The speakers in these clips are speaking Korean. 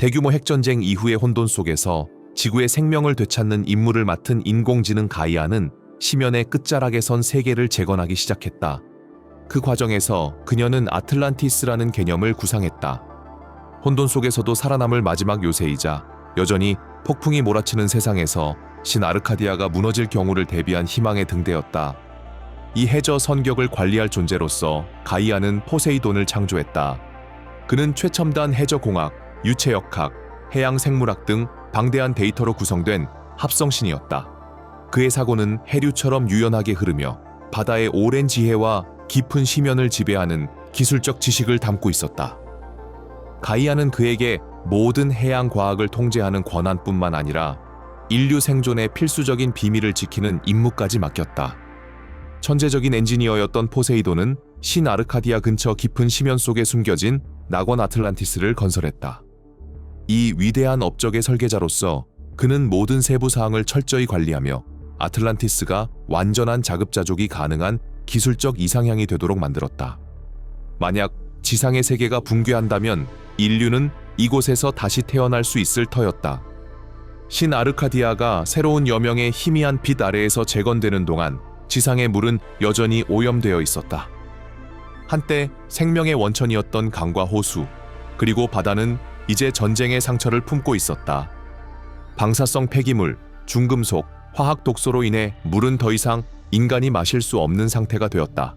대규모 핵전쟁 이후의 혼돈 속에서 지구의 생명을 되찾는 임무를 맡은 인공지능 가이아는 심연의 끝자락에 선 세계를 재건하기 시작했다. 그 과정에서 그녀는 아틀란티스라는 개념을 구상했다. 혼돈 속에서도 살아남을 마지막 요새이자 여전히 폭풍이 몰아치는 세상에서 신 아르카디아가 무너질 경우를 대비한 희망의 등대였다. 이 해저 선격을 관리할 존재로서 가이아는 포세이돈을 창조했다. 그는 최첨단 해저 공학, 유체역학, 해양 생물학 등 방대한 데이터로 구성된 합성신이었다. 그의 사고는 해류처럼 유연하게 흐르며 바다의 오랜 지혜와 깊은 심연을 지배하는 기술적 지식을 담고 있었다. 가이아는 그에게 모든 해양 과학을 통제하는 권한뿐만 아니라 인류 생존의 필수적인 비밀을 지키는 임무까지 맡겼다. 천재적인 엔지니어였던 포세이돈은 신 아르카디아 근처 깊은 심연 속에 숨겨진 낙원 아틀란티스를 건설했다. 이 위대한 업적의 설계자로서 그는 모든 세부 사항을 철저히 관리하며 아틀란티스가 완전한 자급자족이 가능한 기술적 이상향이 되도록 만들었다. 만약 지상의 세계가 붕괴한다면 인류는 이곳에서 다시 태어날 수 있을 터였다. 신 아르카디아가 새로운 여명의 희미한 빛 아래에서 재건되는 동안 지상의 물은 여전히 오염되어 있었다. 한때 생명의 원천이었던 강과 호수, 그리고 바다는 이제 전쟁의 상처를 품고 있었다. 방사성 폐기물, 중금속, 화학 독소로 인해 물은 더 이상 인간이 마실 수 없는 상태가 되었다.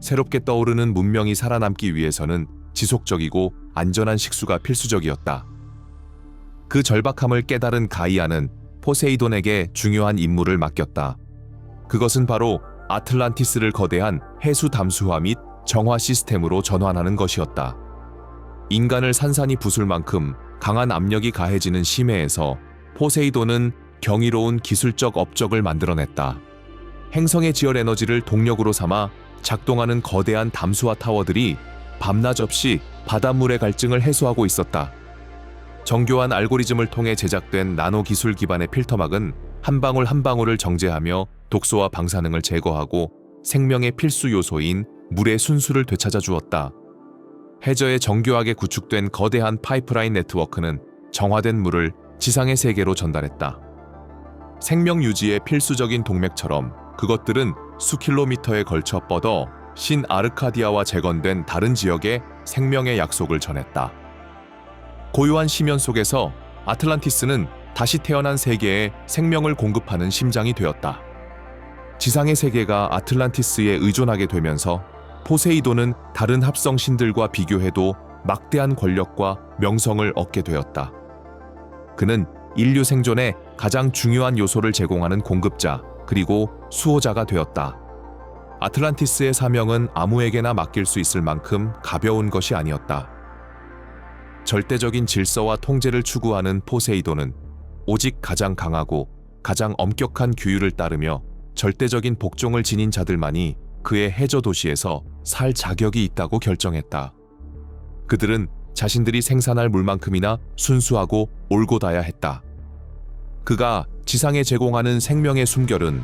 새롭게 떠오르는 문명이 살아남기 위해서는 지속적이고 안전한 식수가 필수적이었다. 그 절박함을 깨달은 가이아는 포세이돈에게 중요한 임무를 맡겼다. 그것은 바로 아틀란티스를 거대한 해수 담수화 및 정화 시스템으로 전환하는 것이었다. 인간을 산산이 부술 만큼 강한 압력이 가해지는 심해에서 포세이돈은 경이로운 기술적 업적을 만들어냈다. 행성의 지열 에너지를 동력으로 삼아 작동하는 거대한 담수화 타워들이 밤낮 없이 바닷물의 갈증을 해소하고 있었다. 정교한 알고리즘을 통해 제작된 나노 기술 기반의 필터막은 한 방울 한 방울을 정제하며 독소와 방사능을 제거하고 생명의 필수 요소인 물의 순수를 되찾아 주었다. 해저에 정교하게 구축된 거대한 파이프라인 네트워크는 정화된 물을 지상의 세계로 전달했다. 생명 유지의 필수적인 동맥처럼 그것들은 수 킬로미터에 걸쳐 뻗어 신 아르카디아와 재건된 다른 지역에 생명의 약속을 전했다. 고요한 심연 속에서 아틀란티스는 다시 태어난 세계에 생명을 공급하는 심장이 되었다. 지상의 세계가 아틀란티스에 의존하게 되면서 포세이돈은 다른 합성 신들과 비교해도 막대한 권력과 명성을 얻게 되었다. 그는 인류 생존에 가장 중요한 요소를 제공하는 공급자 그리고 수호자가 되었다. 아틀란티스의 사명은 아무에게나 맡길 수 있을 만큼 가벼운 것이 아니었다. 절대적인 질서와 통제를 추구하는 포세이돈은 오직 가장 강하고 가장 엄격한 규율을 따르며 절대적인 복종을 지닌 자들만이 그의 해저 도시에서 살 자격이 있다고 결정했다. 그들은 자신들이 생산할 물만큼이나 순수하고 올곧아야 했다. 그가 지상에 제공하는 생명의 숨결은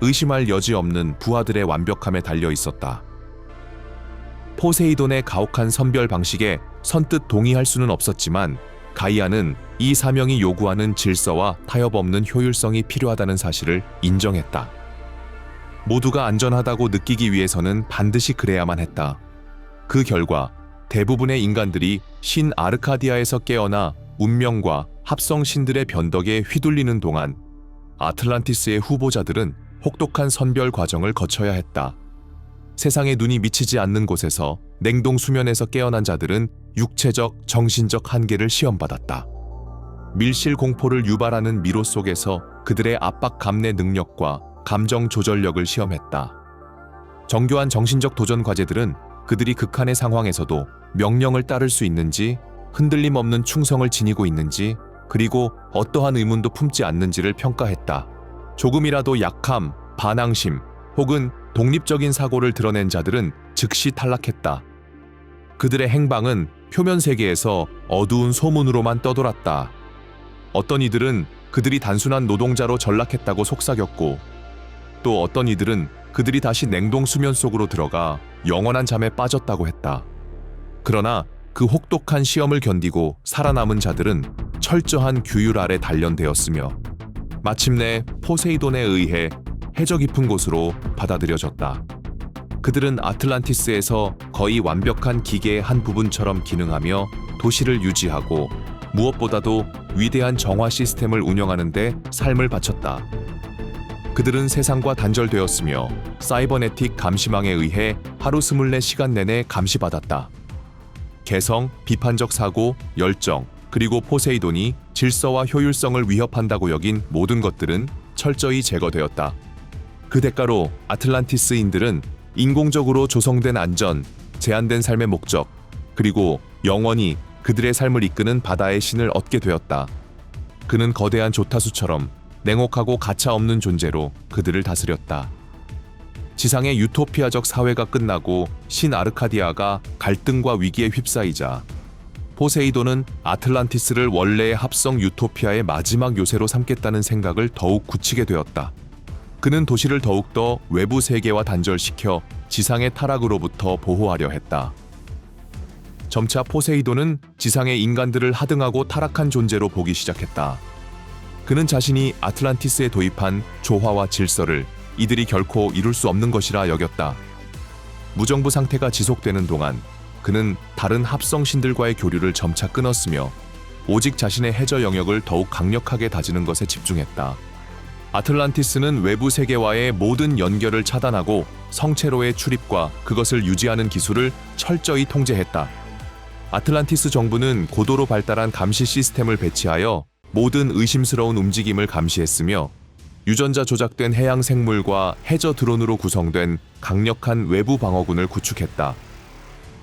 의심할 여지 없는 부하들의 완벽함에 달려 있었다. 포세이돈의 가혹한 선별 방식에 선뜻 동의할 수는 없었지만 가이아는 이 사명이 요구하는 질서와 타협 없는 효율성이 필요하다는 사실을 인정했다. 모두가 안전하다고 느끼기 위해서는 반드시 그래야만 했다. 그 결과 대부분의 인간들이 신 아르카디아에서 깨어나 운명과 합성 신들의 변덕에 휘둘리는 동안 아틀란티스의 후보자들은 혹독한 선별 과정을 거쳐야 했다. 세상에 눈이 미치지 않는 곳에서 냉동 수면에서 깨어난 자들은 육체적, 정신적 한계를 시험받았다. 밀실 공포를 유발하는 미로 속에서 그들의 압박 감내 능력과 감정 조절력을 시험했다. 정교한 정신적 도전 과제들은 그들이 극한의 상황에서도 명령을 따를 수 있는지, 흔들림 없는 충성을 지니고 있는지, 그리고 어떠한 의문도 품지 않는지를 평가했다. 조금이라도 약함, 반항심 혹은 독립적인 사고를 드러낸 자들은 즉시 탈락했다. 그들의 행방은 표면 세계에서 어두운 소문으로만 떠돌았다. 어떤 이들은 그들이 단순한 노동자로 전락했다고 속삭였고, 또 어떤 이들은 그들이 다시 냉동 수면 속으로 들어가 영원한 잠에 빠졌다고 했다. 그러나 그 혹독한 시험을 견디고 살아남은 자들은 철저한 규율 아래 단련되었으며 마침내 포세이돈에 의해 해저 깊은 곳으로 받아들여졌다. 그들은 아틀란티스에서 거의 완벽한 기계의 한 부분처럼 기능하며 도시를 유지하고 무엇보다도 위대한 정화 시스템을 운영하는 데 삶을 바쳤다. 그들은 세상과 단절되었으며 사이버네틱 감시망에 의해 하루 24시간 내내 감시받았다. 개성, 비판적 사고, 열정, 그리고 포세이돈이 질서와 효율성을 위협한다고 여긴 모든 것들은 철저히 제거되었다. 그 대가로 아틀란티스인들은 인공적으로 조성된 안전, 제한된 삶의 목적, 그리고 영원히 그들의 삶을 이끄는 바다의 신을 얻게 되었다. 그는 거대한 조타수처럼 냉혹하고 가차 없는 존재로 그들을 다스렸다. 지상의 유토피아적 사회가 끝나고 신 아르카디아가 갈등과 위기에 휩싸이자 포세이돈은 아틀란티스를 원래의 합성 유토피아의 마지막 요새로 삼겠다는 생각을 더욱 굳히게 되었다. 그는 도시를 더욱더 외부 세계와 단절시켜 지상의 타락으로부터 보호하려 했다. 점차 포세이돈은 지상의 인간들을 하등하고 타락한 존재로 보기 시작했다. 그는 자신이 아틀란티스에 도입한 조화와 질서를 이들이 결코 이룰 수 없는 것이라 여겼다. 무정부 상태가 지속되는 동안 그는 다른 합성신들과의 교류를 점차 끊었으며 오직 자신의 해저 영역을 더욱 강력하게 다지는 것에 집중했다. 아틀란티스는 외부 세계와의 모든 연결을 차단하고 성체로의 출입과 그것을 유지하는 기술을 철저히 통제했다. 아틀란티스 정부는 고도로 발달한 감시 시스템을 배치하여 모든 의심스러운 움직임을 감시했으며 유전자 조작된 해양 생물과 해저 드론으로 구성된 강력한 외부 방어군을 구축했다.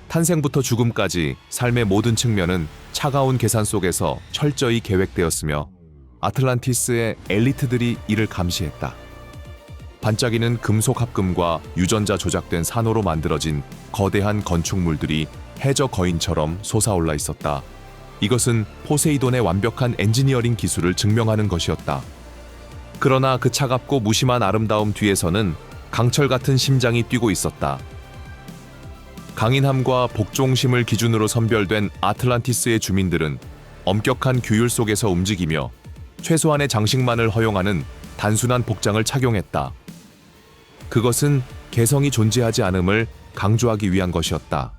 탄생부터 죽음까지 삶의 모든 측면은 차가운 계산 속에서 철저히 계획되었으며 아틀란티스의 엘리트들이 이를 감시했다. 반짝이는 금속 합금과 유전자 조작된 산호로 만들어진 거대한 건축물들이 해저 거인처럼 솟아올라 있었다. 이것은 포세이돈의 완벽한 엔지니어링 기술을 증명하는 것이었다. 그러나 그 차갑고 무심한 아름다움 뒤에서는 강철 같은 심장이 뛰고 있었다. 강인함과 복종심을 기준으로 선별된 아틀란티스의 주민들은 엄격한 규율 속에서 움직이며 최소한의 장식만을 허용하는 단순한 복장을 착용했다. 그것은 개성이 존재하지 않음을 강조하기 위한 것이었다.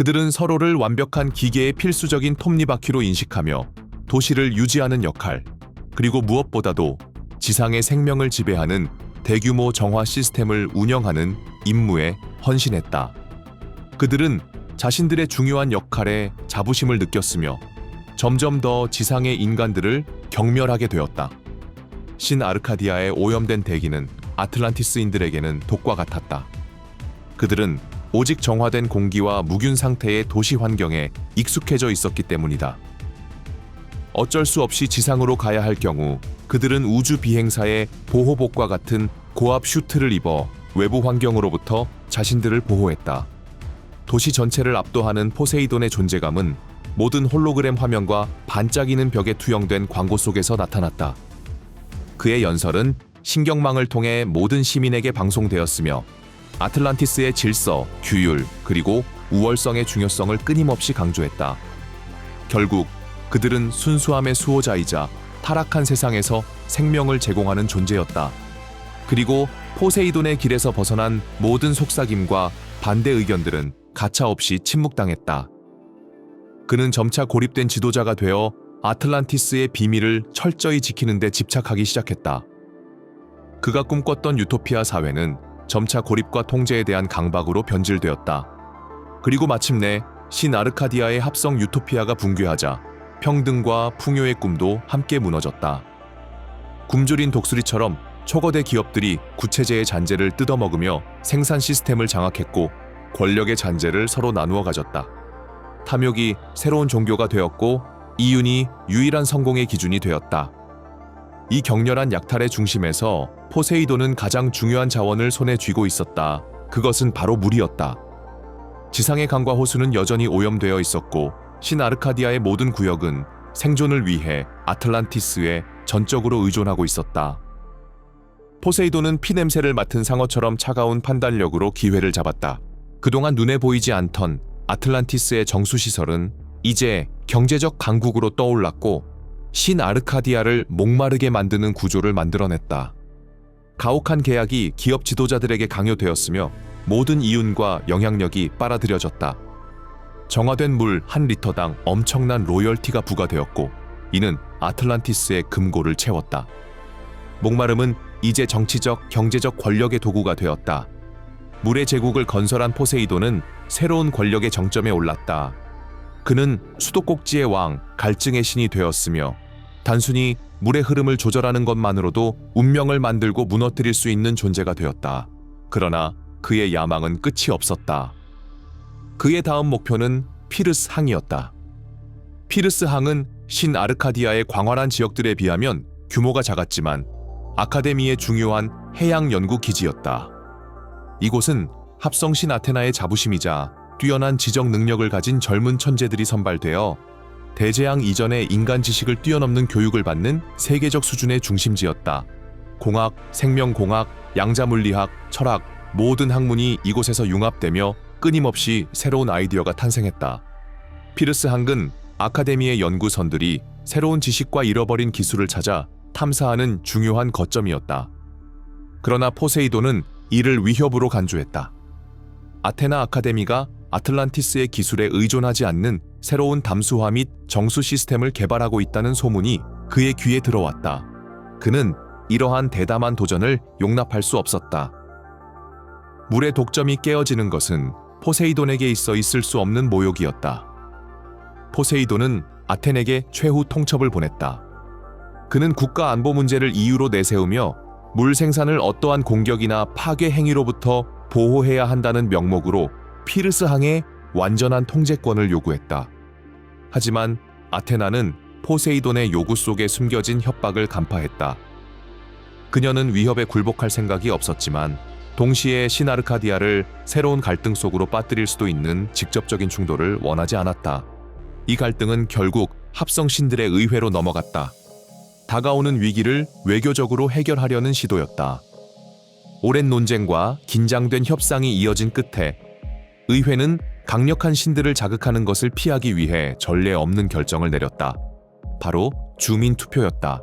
그들은 서로를 완벽한 기계의 필수적인 톱니바퀴로 인식하며 도시를 유지하는 역할, 그리고 무엇보다도 지상의 생명을 지배하는 대규모 정화 시스템을 운영하는 임무에 헌신했다. 그들은 자신들의 중요한 역할에 자부심을 느꼈으며 점점 더 지상의 인간들을 경멸하게 되었다. 신 아르카디아의 오염된 대기는 아틀란티스인들에게는 독과 같았다. 그들은 오직 정화된 공기와 무균 상태의 도시 환경에 익숙해져 있었기 때문이다. 어쩔 수 없이 지상으로 가야 할 경우 그들은 우주 비행사의 보호복과 같은 고압 슈트를 입어 외부 환경으로부터 자신들을 보호했다. 도시 전체를 압도하는 포세이돈의 존재감은 모든 홀로그램 화면과 반짝이는 벽에 투영된 광고 속에서 나타났다. 그의 연설은 신경망을 통해 모든 시민에게 방송되었으며 아틀란티스의 질서, 규율, 그리고 우월성의 중요성을 끊임없이 강조했다. 결국 그들은 순수함의 수호자이자 타락한 세상에서 생명을 제공하는 존재였다. 그리고 포세이돈의 길에서 벗어난 모든 속삭임과 반대 의견들은 가차없이 침묵당했다. 그는 점차 고립된 지도자가 되어 아틀란티스의 비밀을 철저히 지키는 데 집착하기 시작했다. 그가 꿈꿨던 유토피아 사회는 점차 고립과 통제에 대한 강박으로 변질되었다. 그리고 마침내 신 아르카디아의 합성 유토피아가 붕괴하자 평등과 풍요의 꿈도 함께 무너졌다. 굶주린 독수리처럼 초거대 기업들이 구체제의 잔재를 뜯어먹으며 생산 시스템을 장악했고 권력의 잔재를 서로 나누어 가졌다. 탐욕이 새로운 종교가 되었고 이윤이 유일한 성공의 기준이 되었다. 이 격렬한 약탈의 중심에서 포세이돈은 가장 중요한 자원을 손에 쥐고 있었다. 그것은 바로 물이었다. 지상의 강과 호수는 여전히 오염되어 있었고 신 아르카디아의 모든 구역은 생존을 위해 아틀란티스에 전적으로 의존하고 있었다. 포세이돈은 피 냄새를 맡은 상어처럼 차가운 판단력으로 기회를 잡았다. 그동안 눈에 보이지 않던 아틀란티스의 정수시설은 이제 경제적 강국으로 떠올랐고 신 아르카디아를 목마르게 만드는 구조를 만들어냈다. 가혹한 계약이 기업 지도자들에게 강요되었으며 모든 이윤과 영향력이 빨아들여졌다. 정화된 물 한 리터당 엄청난 로열티가 부과되었고 이는 아틀란티스의 금고를 채웠다. 목마름은 이제 정치적, 경제적 권력의 도구가 되었다. 물의 제국을 건설한 포세이돈은 새로운 권력의 정점에 올랐다. 그는 수도꼭지의 왕, 갈증의 신이 되었으며 단순히 물의 흐름을 조절하는 것만으로도 운명을 만들고 무너뜨릴 수 있는 존재가 되었다. 그러나 그의 야망은 끝이 없었다. 그의 다음 목표는 피르스 항이었다. 피르스 항은 신 아르카디아의 광활한 지역들에 비하면 규모가 작았지만 아카데미의 중요한 해양 연구 기지였다. 이곳은 합성신 아테나의 자부심이자 뛰어난 지적 능력을 가진 젊은 천재들이 선발되어 대재앙 이전의 인간 지식을 뛰어넘는 교육을 받는 세계적 수준의 중심지였다. 공학, 생명공학, 양자물리학, 철학 모든 학문이 이곳에서 융합되며 끊임없이 새로운 아이디어가 탄생했다. 피르스 항은 아카데미의 연구선들이 새로운 지식과 잃어버린 기술을 찾아 탐사하는 중요한 거점이었다. 그러나 포세이돈은 이를 위협으로 간주했다. 아테나 아카데미가 아틀란티스의 기술에 의존하지 않는 새로운 담수화 및 정수 시스템을 개발하고 있다는 소문이 그의 귀에 들어왔다. 그는 이러한 대담한 도전을 용납할 수 없었다. 물의 독점이 깨어지는 것은 포세이돈에게 있어 있을 수 없는 모욕이었다. 포세이돈은 아텐에게 최후 통첩을 보냈다. 그는 국가 안보 문제를 이유로 내세우며 물 생산을 어떠한 공격이나 파괴 행위로부터 보호해야 한다는 명목으로 피르스 항의 완전한 통제권을 요구했다. 하지만 아테나는 포세이돈의 요구 속에 숨겨진 협박을 간파했다. 그녀는 위협에 굴복할 생각이 없었지만 동시에 시나르카디아를 새로운 갈등 속으로 빠뜨릴 수도 있는 직접적인 충돌을 원하지 않았다. 이 갈등은 결국 합성신들의 의회로 넘어갔다. 다가오는 위기를 외교적으로 해결하려는 시도였다. 오랜 논쟁과 긴장된 협상이 이어진 끝에 의회는 강력한 신들을 자극하는 것을 피하기 위해 전례 없는 결정을 내렸다. 바로 주민 투표였다.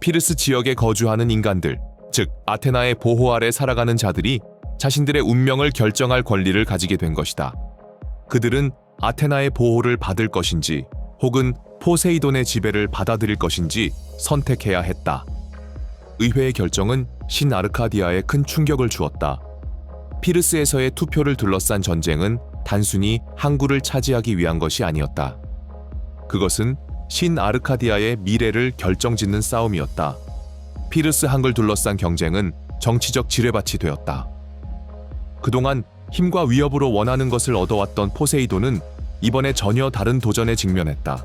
피르스 지역에 거주하는 인간들, 즉 아테나의 보호 아래 살아가는 자들이 자신들의 운명을 결정할 권리를 가지게 된 것이다. 그들은 아테나의 보호를 받을 것인지 혹은 포세이돈의 지배를 받아들일 것인지 선택해야 했다. 의회의 결정은 신 아르카디아에 큰 충격을 주었다. 피르스에서의 투표를 둘러싼 전쟁은 단순히 항구를 차지하기 위한 것이 아니었다. 그것은 신 아르카디아의 미래를 결정짓는 싸움이었다. 피르스 항을 둘러싼 경쟁은 정치적 지뢰밭이 되었다. 그동안 힘과 위협으로 원하는 것을 얻어왔던 포세이돈은 이번에 전혀 다른 도전에 직면했다.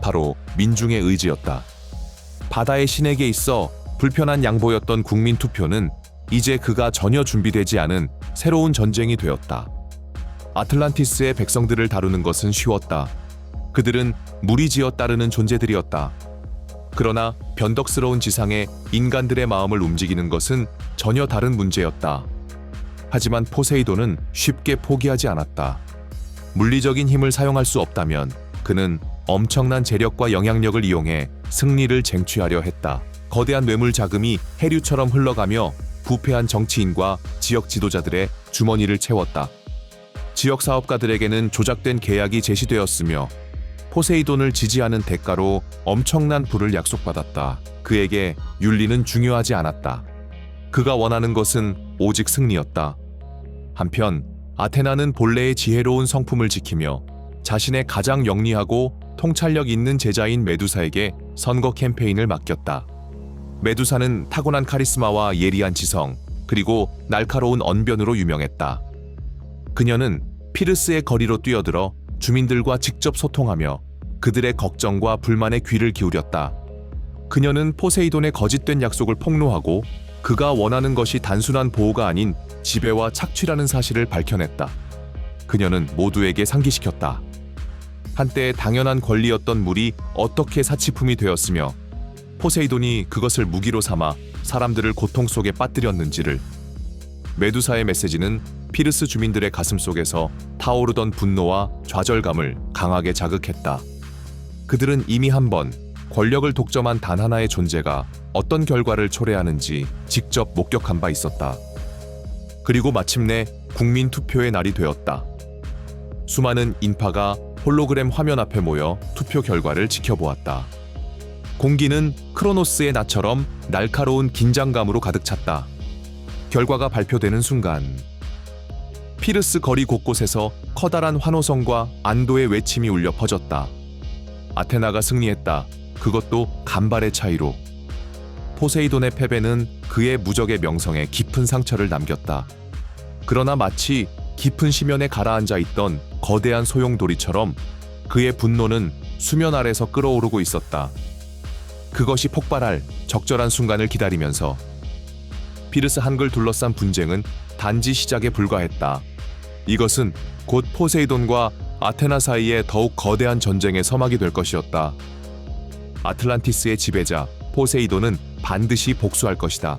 바로 민중의 의지였다. 바다의 신에게 있어 불편한 양보였던 국민 투표는 이제 그가 전혀 준비되지 않은 새로운 전쟁이 되었다. 아틀란티스의 백성들을 다루는 것은 쉬웠다. 그들은 무리지어 따르는 존재들이었다. 그러나 변덕스러운 지상에 인간들의 마음을 움직이는 것은 전혀 다른 문제였다. 하지만 포세이돈은 쉽게 포기하지 않았다. 물리적인 힘을 사용할 수 없다면 그는 엄청난 재력과 영향력을 이용해 승리를 쟁취하려 했다. 거대한 뇌물 자금이 해류처럼 흘러가며 부패한 정치인과 지역 지도자들의 주머니를 채웠다. 지역 사업가들에게는 조작된 계약이 제시되었으며 포세이돈을 지지하는 대가로 엄청난 부를 약속받았다. 그에게 윤리는 중요하지 않았다. 그가 원하는 것은 오직 승리였다. 한편 아테나는 본래의 지혜로운 성품을 지키며 자신의 가장 영리하고 통찰력 있는 제자인 메두사에게 선거 캠페인을 맡겼다. 메두사는 타고난 카리스마와 예리한 지성, 그리고 날카로운 언변으로 유명했다. 그녀는 피르스의 거리로 뛰어들어 주민들과 직접 소통하며 그들의 걱정과 불만에 귀를 기울였다. 그녀는 포세이돈의 거짓된 약속을 폭로하고 그가 원하는 것이 단순한 보호가 아닌 지배와 착취라는 사실을 밝혀냈다. 그녀는 모두에게 상기시켰다. 한때 당연한 권리였던 물이 어떻게 사치품이 되었으며 포세이돈이 그것을 무기로 삼아 사람들을 고통 속에 빠뜨렸는지를 메두사의 메시지는 피르스 주민들의 가슴 속에서 타오르던 분노와 좌절감을 강하게 자극했다. 그들은 이미 한 번 권력을 독점한 단 하나의 존재가 어떤 결과를 초래하는지 직접 목격한 바 있었다. 그리고 마침내 국민 투표의 날이 되었다. 수많은 인파가 홀로그램 화면 앞에 모여 투표 결과를 지켜보았다. 공기는 크로노스의 나처럼 날카로운 긴장감으로 가득 찼다. 결과가 발표되는 순간 피르스 거리 곳곳에서 커다란 환호성과 안도의 외침이 울려 퍼졌다. 아테나가 승리했다. 그것도 간발의 차이로. 포세이돈의 패배는 그의 무적의 명성에 깊은 상처를 남겼다. 그러나 마치 깊은 심연에 가라앉아 있던 거대한 소용돌이처럼 그의 분노는 수면 아래서 끓어오르고 있었다. 그것이 폭발할 적절한 순간을 기다리면서 피르스 한글 둘러싼 분쟁은 단지 시작에 불과했다. 이것은 곧 포세이돈과 아테나 사이에 더욱 거대한 전쟁의 서막이 될 것이었다. 아틀란티스의 지배자 포세이돈은 반드시 복수할 것이다.